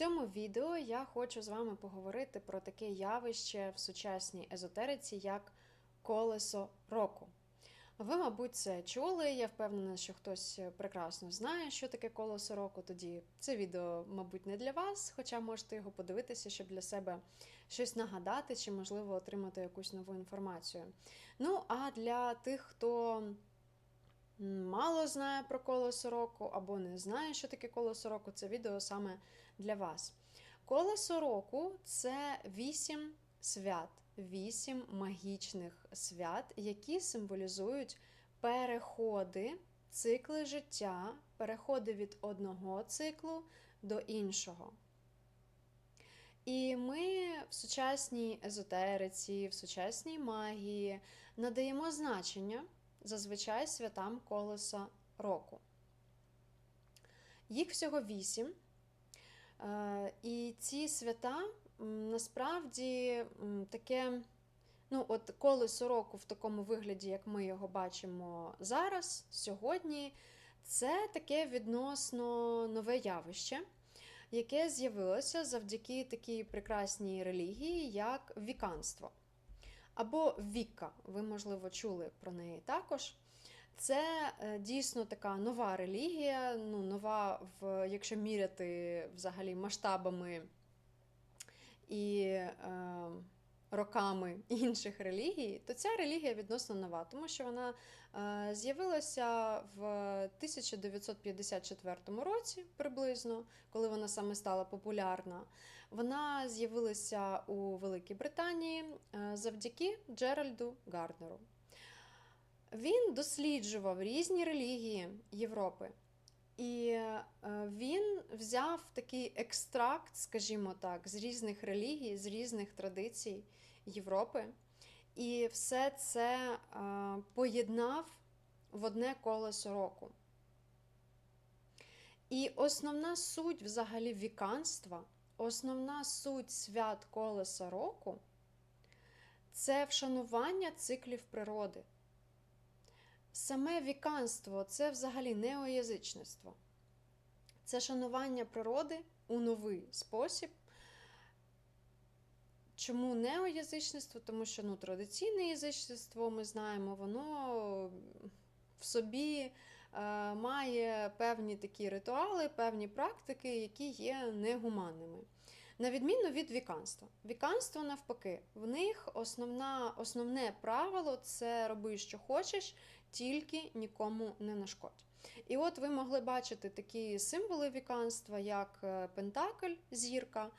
цьому відео я хочу з вами поговорити про таке явище в сучасній езотериці, як колесо року. Ви, мабуть, це чули. Я впевнена, що хтось прекрасно знає, що таке колесо року. Тоді це відео, мабуть, не для вас, хоча можете його подивитися, щоб для себе щось нагадати чи, можливо, отримати якусь нову інформацію. Ну, а для тих, хто мало знає про колесо року або не знає, що таке колесо року, це відео саме для вас. Колесо року це вісім свят, вісім магічних свят, які символізують переходи, цикли життя, переходи від одного циклу до іншого. І ми в сучасній езотериці, в сучасній магії надаємо значення зазвичай святам колеса року. Їх всього вісім. Е, І ці свята насправді таке, ну, от колесо року в такому вигляді, як ми його бачимо зараз, сьогодні, це таке відносно нове явище, яке з'явилося завдяки такій прекрасній релігії, як віканство. Або Вікка, ви, можливо, чули про неї також. Це е, дійсно така нова релігія, ну, нова, в, якщо міряти взагалі масштабами і е, роками інших релігій, то ця релігія відносно нова, тому що вона е, з'явилася в 1954 році приблизно, коли вона саме стала популярна. Вона з'явилася у Великій Британії е, завдяки Джеральду Гарднеру. Він досліджував різні релігії Європи. І е, він взяв такий екстракт, скажімо так, з різних релігій, з різних традицій Європи, і все це е, поєднав в одне колесо року. І основна суть взагалі віканства, основна суть свят колеса року це вшанування циклів природи. Саме віканство це взагалі неоязичництво. Це шанування природи у новий спосіб. Чому неоязичництво? Тому що ну, традиційне язичництво, ми знаємо, воно в собі е, має певні такі ритуали, певні практики, які є негуманними. На відміну від віканства. Віканство, навпаки, в них основна, основне правило це роби, що хочеш, тільки нікому не нашкодь. І от ви могли бачити такі символи віканства, як е, Пентакль, зірка,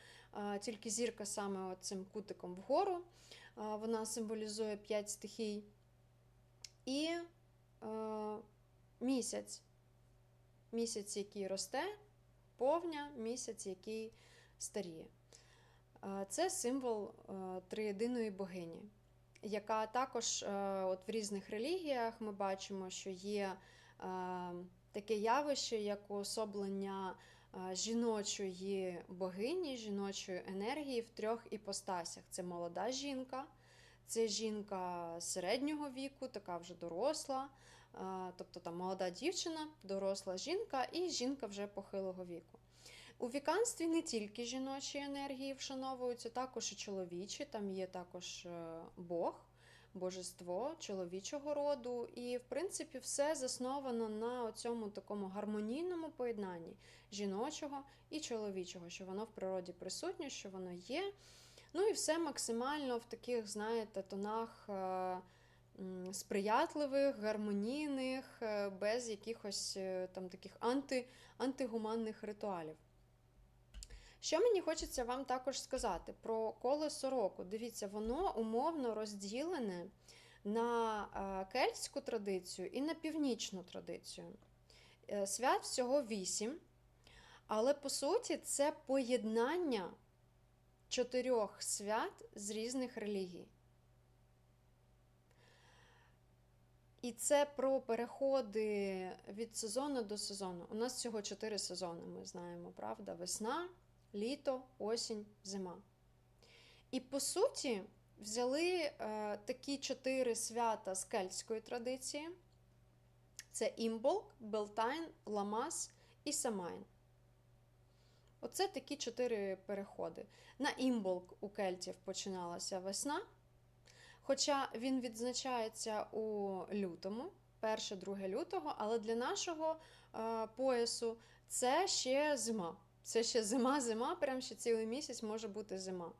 тільки зірка саме цим кутиком вгору. Вона символізує п'ять стихій. І е, місяць. Місяць, який росте, повня, місяць, який старіє. Це символ триєдиної богині, яка також от в різних релігіях ми бачимо, що є таке явище, як уособлення жіночої богині, жіночої енергії в трьох іпостасях: це молода жінка. Це жінка середнього віку, така вже доросла, тобто там молода дівчина, доросла жінка і жінка вже похилого віку. У віканстві не тільки жіночі енергії вшановуються, також і чоловічі, там є також е, Бог, божество чоловічого роду. І, в принципі, все засновано на цьому такому гармонійному поєднанні жіночого і чоловічого, що воно в природі присутнє, що воно є. Ну і все максимально в таких, знаєте, тонах. Е, сприятливих, гармонійних, е, без якихось там таких анти, антигуманних ритуалів. Що мені хочеться вам також сказати про колесо року. Дивіться, воно умовно розділене на е, кельтську традицію і на північну традицію. Е, свят всього вісім, але по суті це поєднання чотирьох свят з різних релігій. І це про переходи від сезону до сезону. У нас всього чотири сезони, ми знаємо, правда? Весна, літо, осінь, зима. І по суті, взяли е, такі чотири свята з кельтської традиції: це Імболк, Белтайн, Ламас і Самайн. Оце такі чотири переходи. На імболк у кельтів починалася весна, хоча він відзначається у лютому, 1-2 лютого, але для нашого е, поясу це ще зима. Це ще зима-зима, прям ще цілий місяць може бути зима.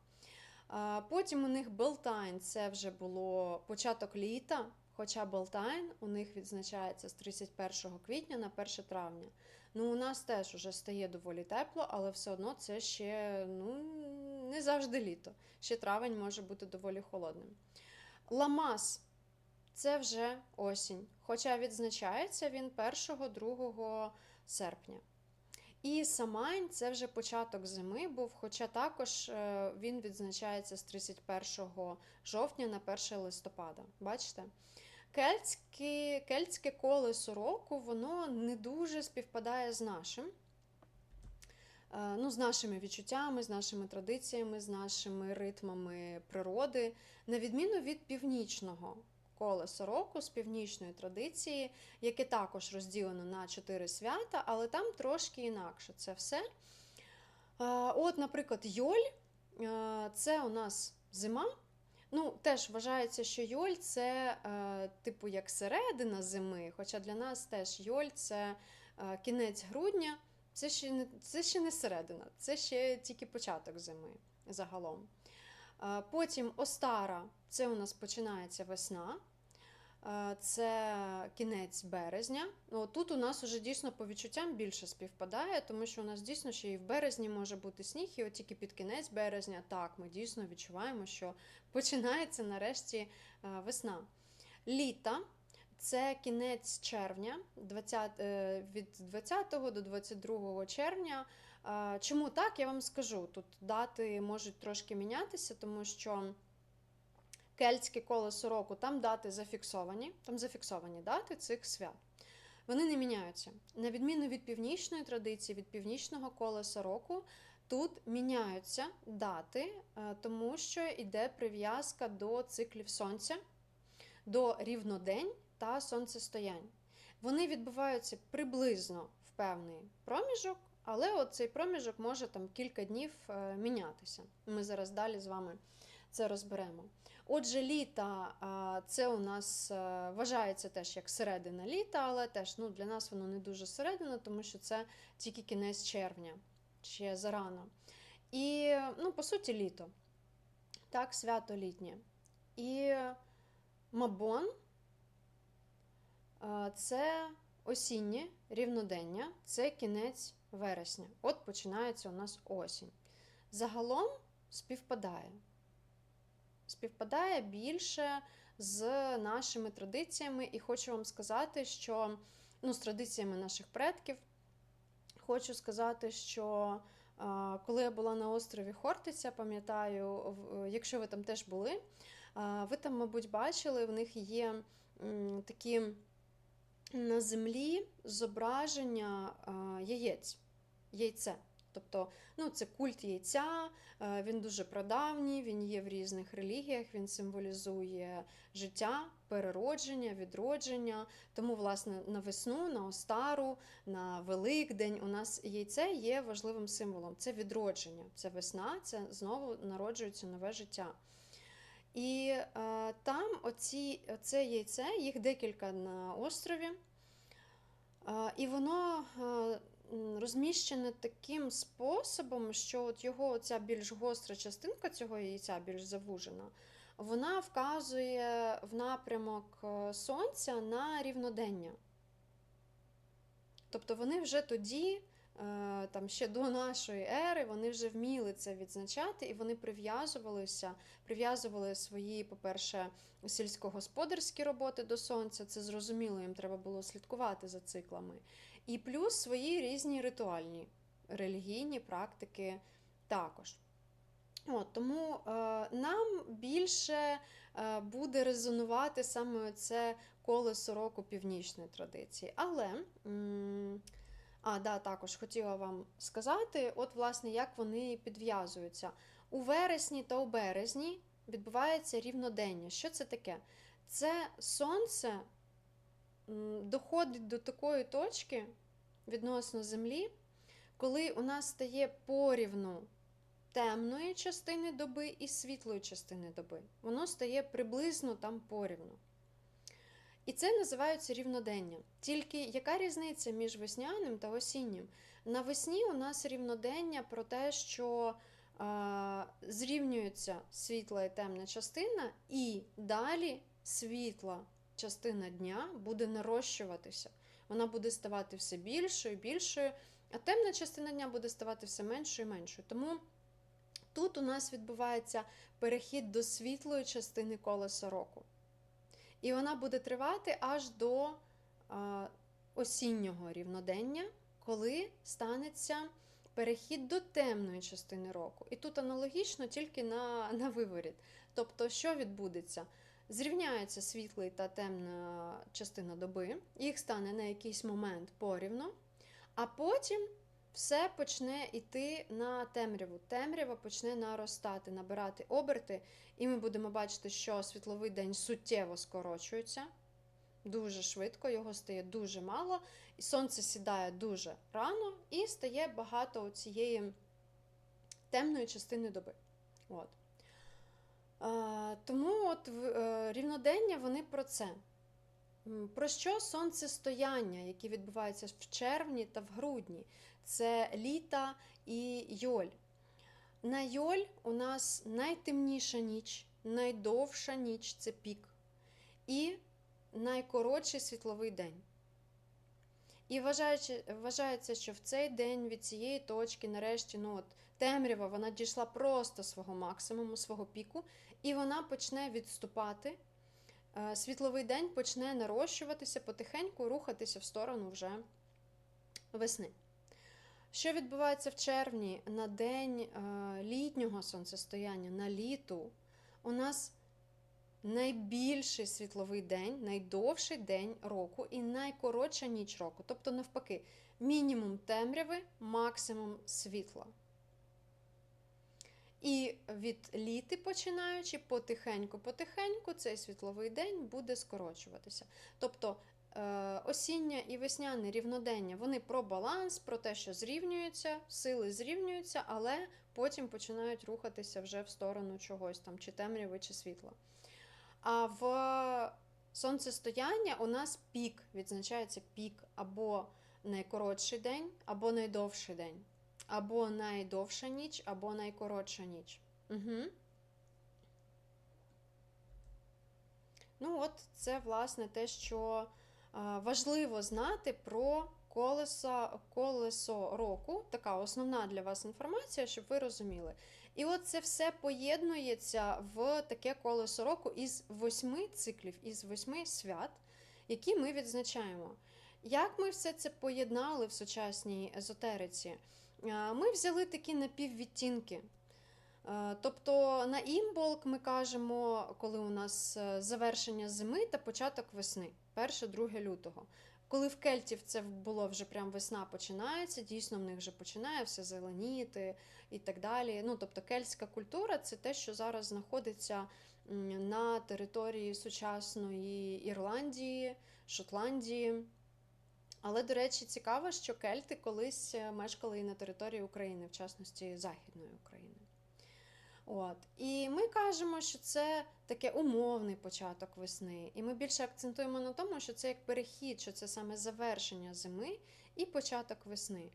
Потім у них Белтайн це вже було початок літа, хоча Белтайн у них відзначається з 31 квітня на 1 травня. Ну, у нас теж вже стає доволі тепло, але все одно це ще ну, не завжди літо. Ще травень може бути доволі холодним. Ламас це вже осінь, хоча відзначається він 1-2 серпня. І Самайн це вже початок зими був, хоча також е, він відзначається з 31 жовтня на 1 листопада. Бачите? Кельтське, кельтське колесо року воно не дуже співпадає з нашим. Е, Ну, з нашими відчуттями, з нашими традиціями, з нашими ритмами природи, на відміну від північного колесо року з північної традиції, яке також розділено на чотири свята, але там трошки інакше це все. От, наприклад, Йоль це у нас зима. Ну, теж вважається, що Йоль це типу як середина зими, хоча для нас теж Йоль це кінець грудня, це ще, не, це ще не середина, це ще тільки початок зими загалом. Потім Остара це у нас починається весна. Е, Це кінець березня. Ну, тут у нас уже дійсно по відчуттям більше співпадає, тому що у нас дійсно ще і в березні може бути сніг, і от тільки під кінець березня, так, ми дійсно відчуваємо, що починається нарешті е, весна. Літа це кінець червня, 20, е, від 20 до 22 червня. Чому так, я вам скажу. Тут дати можуть трошки мінятися, тому що кельтське колесо року, там дати зафіксовані, там зафіксовані дати цих свят. Вони не міняються. На відміну від північної традиції, від північного колеса року, тут міняються дати, е, тому що йде прив'язка до циклів сонця, до рівнодень та сонцестоянь. Вони відбуваються приблизно в певний проміжок, але цей проміжок може там кілька днів е, мінятися. Ми зараз далі з вами це розберемо. Отже, літа це у нас е, вважається теж як середина літа, але теж ну, для нас воно не дуже середина, тому що це тільки кінець червня, ще зарано. І, ну, по суті, літо. Так, свято літнє. І Мабон це осіннє рівнодення, це кінець вересня. От починається у нас осінь. Загалом співпадає співпадає більше з нашими традиціями, і хочу вам сказати, що ну, з традиціями наших предків. Хочу сказати, що коли я була на острові Хортиця, пам'ятаю, якщо ви там теж були, ви там, мабуть, бачили, в них є такі на землі зображення яєць, яйце. Тобто, ну, це культ яйця, е, він дуже прадавній, він є в різних релігіях, він символізує життя, переродження, відродження. Тому, власне, на весну, на Остару, на Великдень у нас яйце є важливим символом. Це відродження, це весна, це знову народжується нове життя. І е, там оці, оце яйце, їх декілька на острові. Е, і воно е, розміщене таким способом, що от його ця більш гостра частинка цього яйця, більш завужена, вона вказує в напрямок е, сонця на рівнодення. Тобто вони вже тоді, е, там ще до нашої ери, вони вже вміли це відзначати, і вони прив'язувалися, прив'язували свої, по-перше, сільськогосподарські роботи до сонця. Це зрозуміло, їм треба було слідкувати за циклами. І плюс свої різні ритуальні релігійні практики також. От, тому е, нам більше е, буде резонувати саме це колесо року північної традиції. Але, м, а, да, також хотіла вам сказати, от, власне, як вони підв'язуються. У вересні та у березні відбувається рівнодення. Що це таке? Це сонце доходить до такої точки відносно Землі, коли у нас стає порівну темної частини доби і світлої частини доби. Воно стає приблизно там порівну. І це називається рівнодення. Тільки яка різниця між весняним та осіннім? Навесні у нас рівнодення про те, що а, зрівнюється світла і темна частина, і далі світла частина дня буде нарощуватися. Вона буде ставати все більшою більшою, а темна частина дня буде ставати все меншою і меншою. Тому тут у нас відбувається перехід до світлої частини колеса року. І вона буде тривати аж до а, осіннього рівнодення, коли станеться перехід до темної частини року. І тут аналогічно тільки на, на виворіт. Тобто, що відбудеться? Зрівняється світлий та темна частина доби, їх стане на якийсь момент порівно, а потім все почне йти на темряву. Темрява почне наростати, набирати оберти, і ми будемо бачити, що світловий день суттєво скорочується дуже швидко, його стає дуже мало, і сонце сідає дуже рано, і стає багато цієї темної частини доби. От. Тому от е, рівнодення вони про це. Про що сонцестояння, які відбуваються в червні та в грудні? Це літа і йоль. На йоль у нас найтемніша ніч, найдовша ніч це пік, і найкоротший світловий день. І вважається, що в цей день від цієї точки, нарешті, ну от, темрява вона дійшла просто свого максимуму, свого піку, і вона почне відступати. Світловий день почне нарощуватися, потихеньку рухатися в сторону вже весни. Що відбувається в червні на день літнього сонцестояння, на літу, у нас найбільший світловий день, найдовший день року і найкоротша ніч року. Тобто, навпаки, мінімум темряви, максимум світла. І від літи починаючи, потихеньку-потихеньку цей світловий день буде скорочуватися. Тобто е, осіння і весняне рівнодення вони про баланс, про те, що зрівнюються, сили зрівнюються, але потім починають рухатися вже в сторону чогось там, чи темряви, чи світла. А в сонцестояння у нас пік, відзначається пік або найкоротший день, або найдовший день, або найдовша ніч, або найкоротша ніч. Угу. Ну, от це, власне, те, що важливо знати про колесо, колесо року. Така основна для вас інформація, щоб ви розуміли. І от це все поєднується в таке колесо року із восьми циклів, із восьми свят, які ми відзначаємо. Як ми все це поєднали в сучасній езотериці? Ми взяли такі напіввідтінки. Тобто на імболк ми кажемо, коли у нас е, завершення зими та початок весни, 1-2 лютого. Коли в кельтів це було вже прям весна починається, дійсно в них вже починає все зеленіти і так далі. Ну, Тобто кельтська культура це те, що зараз знаходиться на території сучасної Ірландії, Шотландії. Але, до речі, цікаво, що кельти колись е, мешкали і на території України, в частності Західної України. От. І ми кажемо, що це таке умовний початок весни. І ми більше акцентуємо на тому, що це як перехід, що це саме завершення зими і початок весни.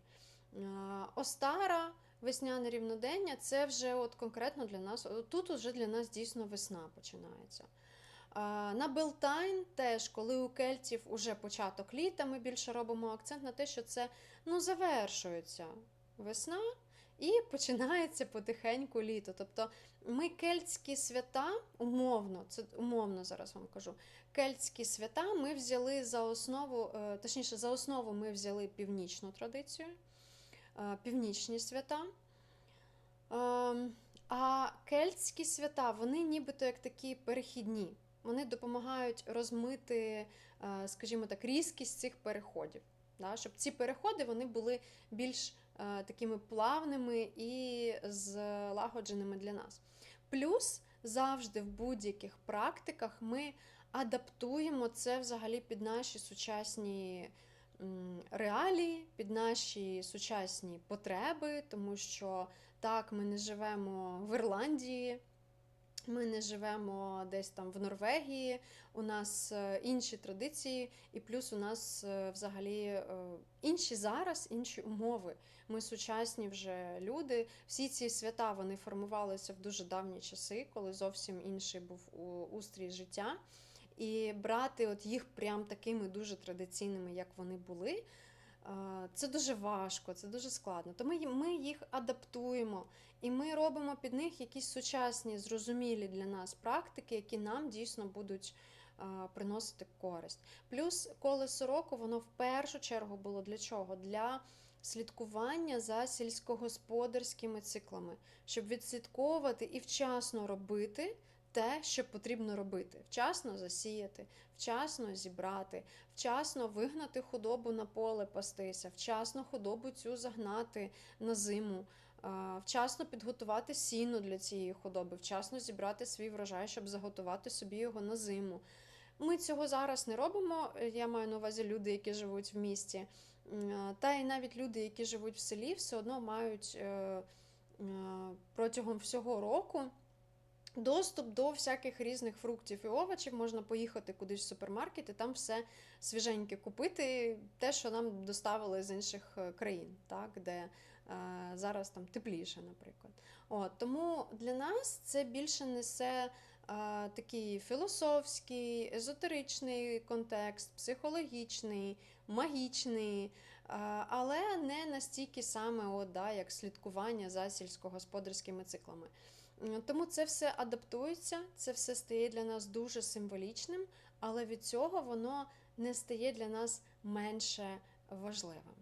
Остара, весняне рівнодення це вже от конкретно для нас. Тут вже для нас дійсно весна починається. На Белтайн теж, коли у кельтів уже початок літа, ми більше робимо акцент на те, що це ну, завершується весна. І починається потихеньку літо. Тобто ми кельтські свята, умовно, це умовно зараз вам кажу. Кельтські свята ми взяли за основу, е, точніше, за основу ми взяли північну традицію, е, північні свята. Ем, а кельтські свята, вони нібито як такі перехідні. Вони допомагають розмити, е, скажімо так, різкість цих переходів. Щоб ці переходи вони були більш Е, такими плавними і злагодженими для нас. Плюс завжди в будь-яких практиках ми адаптуємо це взагалі під наші сучасні реалії, під наші сучасні потреби, тому що так, ми не живемо в Ірландії. Ми не живемо десь там в Норвегії, у нас е, інші традиції, і плюс у нас е, взагалі е, інші зараз, інші умови. Ми сучасні вже люди. Всі ці свята вони формувалися в дуже давні часи, коли зовсім інший був устрій життя. І брати от їх прям такими дуже традиційними, як вони були. Це дуже важко, це дуже складно. Тому ми їх адаптуємо, і ми робимо під них якісь сучасні, зрозумілі для нас практики, які нам дійсно будуть приносити користь. Плюс колесо року, воно в першу чергу було для чого? Для слідкування за сільськогосподарськими циклами, щоб відслідковувати і вчасно робити те, що потрібно робити: вчасно засіяти, вчасно зібрати, вчасно вигнати худобу на поле пастися, вчасно худобу цю загнати на зиму. Вчасно підготувати сіно для цієї худоби, вчасно зібрати свій врожай, щоб заготувати собі його на зиму. Ми цього зараз не робимо. Я маю на увазі люди, які живуть в місті. Та й навіть люди, які живуть в селі, все одно мають е, е, протягом всього року доступ до всяких різних фруктів і овочів. Можна поїхати кудись в супермаркет і там все свіженьке купити, те, що нам доставили з інших е, країн, так, де е, зараз там тепліше, наприклад. От, тому для нас це більше несе е, такий філософський, езотеричний контекст, психологічний, магічний, е, але не настільки саме от, да, як слідкування за сільськогосподарськими циклами. Тому це все адаптується, це все стає для нас дуже символічним, але від цього воно не стає для нас менше важливим.